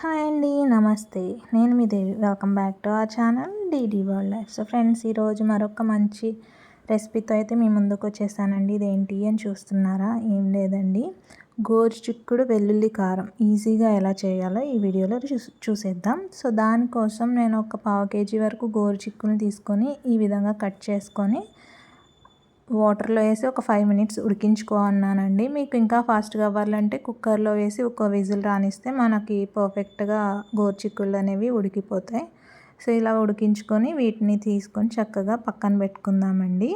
Hi అండి నమస్తే. నేను మీ Devi. Welcome back to our channel DD world life. So friends ఈరోజు మరొక మంచి రెసిపీతో అయితే మీ ముందుకు వచ్చేసానండి. ఇదేంటి అని చూస్తున్నారా? ఏం లేదండి. గోరు చిక్కుడు వెల్లుల్లి కారం ఈజీగా ఎలా చేయాలో ఈ వీడియోలో చూసేద్దాం. సో దానికోసం నేను ఒక పావు కేజీ వరకు గోరు చిక్కుని తీసుకొని ఈ విధంగా కట్ చేసుకొని వాటర్లో వేసి ఒక ఫైవ్ మినిట్స్ ఉడికించుకో అన్నానండి. మీకు ఇంకా ఫాస్ట్గా అవ్వాలంటే కుక్కర్లో వేసి ఒక విజిల్ రానిస్తే మనకి పర్ఫెక్ట్గా గోర్చిక్కులు అనేవి ఉడికిపోతాయి. సో ఇలా ఉడికించుకొని వీటిని తీసుకొని చక్కగా పక్కన పెట్టుకుందామండి.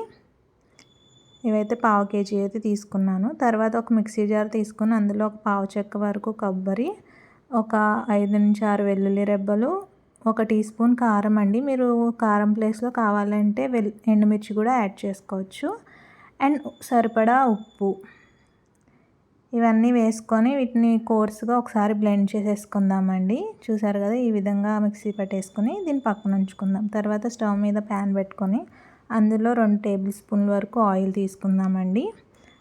ఇవైతే పావు కేజీ అయితే తీసుకున్నాను. తర్వాత ఒక మిక్సీ జార్ తీసుకుని అందులో ఒక పావు చెక్క వరకు కొబ్బరి ఒక ఐదు నుంచి ఆరు వెల్లుల్లి రెబ్బలు ఒక టీ స్పూన్ కారం అండి. మీరు కారం ప్లేస్లో కావాలంటే వెల్ ఎండుమిర్చి కూడా యాడ్ చేసుకోవచ్చు. అండ్ సరిపడా ఉప్పు. ఇవన్నీ వేసుకొని వీటిని కోర్స్గా ఒకసారి బ్లెండ్ చేసేసుకుందామండి. చూసారు కదా ఈ విధంగా మిక్సీ పట్టేసుకొని దీన్ని పక్కన ఉంచుకుందాం. తర్వాత స్టవ్ మీద ప్యాన్ పెట్టుకొని అందులో రెండు టేబుల్ స్పూన్ల వరకు ఆయిల్ తీసుకుందామండి.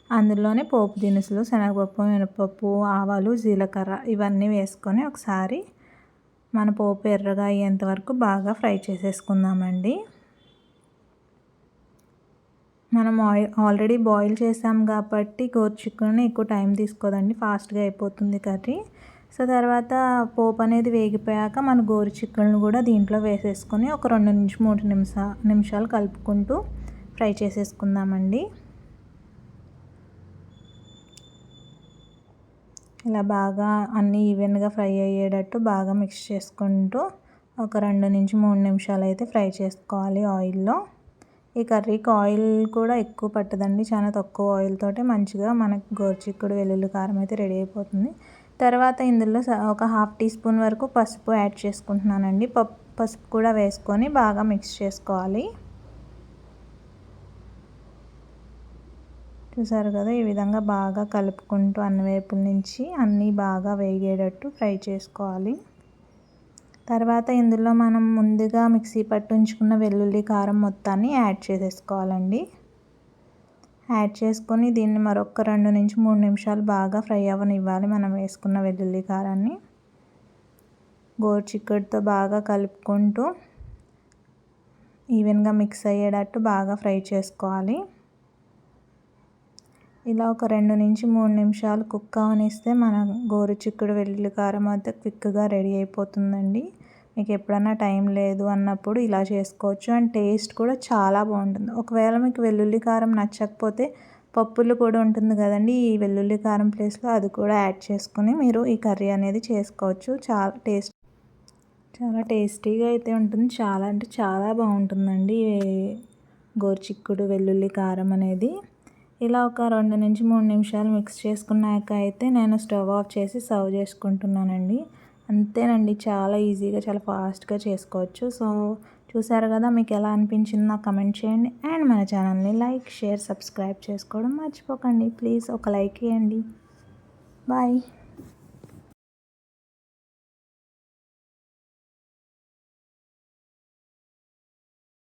అందులోనే పోపు దినుసులు శనగపప్పు మినపప్పు ఆవాలు జీలకర్ర ఇవన్నీ వేసుకొని ఒకసారి మన పోపు ఎర్రగా అయ్యేంత వరకు బాగా ఫ్రై చేసేసుకుందామండి. మనం ఆయిల్ ఆల్రెడీ బాయిల్ చేసాం కాబట్టి చిక్కుని ఎక్కువ టైం తీసుకోదండి. ఫాస్ట్గా అయిపోతుంది కర్రీ. సో తర్వాత పోపు అనేది వేగిపోయాక మన గోరు చిక్కులను కూడా దీంట్లో వేసేసుకొని ఒక రెండు నుంచి మూడు నిమిషా నిమిషాలు కలుపుకుంటూ ఫ్రై చేసేసుకుందామండి. ఇలా బాగా అన్నీ ఈవెన్గా ఫ్రై అయ్యేటట్టు బాగా మిక్స్ చేసుకుంటూ ఒక రెండు నుంచి మూడు నిమిషాలు అయితే ఫ్రై చేసుకోవాలి ఆయిల్లో. ఈ కర్రీకి ఆయిల్ కూడా ఎక్కువ పట్టదండి చాలా తక్కువ ఆయిల్ తోటే మంచిగా మనకు గోరుచిక్కుడు వెల్లుల్లి కారం అయితే రెడీ అయిపోతుంది. తర్వాత ఇందులో ఒక హాఫ్ టీ స్పూన్ వరకు పసుపు యాడ్ చేసుకుంటున్నానండి. పసుపు కూడా వేసుకొని బాగా మిక్స్ చేసుకోవాలి. చూసారు కదా ఈ విధంగా బాగా కలుపుకుంటూ అన్ని వైపుల నుంచి అన్నీ బాగా వేగేటట్టు ఫ్రై చేసుకోవాలి. తర్వాత ఇందులో మనం ముందుగా మిక్సీ పట్టుంచుకున్న వెల్లుల్లి కారం మొత్తాన్ని యాడ్ చేసేసుకోవాలండి. యాడ్ చేసుకొని దీన్ని మరొక రెండు నుంచి మూడు నిమిషాలు బాగా ఫ్రై అవ్వనివ్వాలి మనం వేసుకున్న వెల్లుల్లి కారాన్ని. గోరుచిక్కడితో బాగా కలుపుకుంటూ ఈవెన్గా మిక్స్ అయ్యేటట్టు బాగా ఫ్రై చేసుకోవాలి. ఇలా ఒక రెండు నుంచి మూడు నిమిషాలు కుక్ అవనిస్తే మన గోరు చిక్కుడు వెల్లుల్లి కారం అయితే క్విక్గా రెడీ అయిపోతుందండి. మీకు ఎప్పుడన్నా టైం లేదు అన్నప్పుడు ఇలా చేసుకోవచ్చు. అండ్ టేస్ట్ కూడా చాలా బాగుంటుంది. ఒకవేళ మీకు వెల్లుల్లి కారం నచ్చకపోతే పప్పులు కూడా ఉంటుంది కదండి. ఈ వెల్లుల్లి కారం ప్లేస్లో అది కూడా యాడ్ చేసుకుని మీరు ఈ కర్రీ అనేది చేసుకోవచ్చు. చాలా టేస్ట్ చాలా టేస్టీగా అయితే ఉంటుంది. చాలా అంటే చాలా బాగుంటుందండి గోరుచిక్కుడు వెల్లుల్లి కారం అనేది. ఇలా ఒక రెండు నుంచి మూడు నిమిషాలు మిక్స్ చేసుకున్నాక అయితే నేను స్టవ్ ఆఫ్ చేసి సర్వ్ చేసుకుంటున్నానండి. అంతేనండి చాలా ఈజీగా చాలా ఫాస్ట్గా చేసుకోవచ్చు. సో చూసారు కదా మీకు ఎలా అనిపించింది నాకు కమెంట్ చేయండి. అండ్ మన ఛానల్ని లైక్ షేర్ సబ్స్క్రైబ్ చేసుకోవడం మర్చిపోకండి. ప్లీజ్ ఒక లైక్ ఇవ్వండి బాయ్.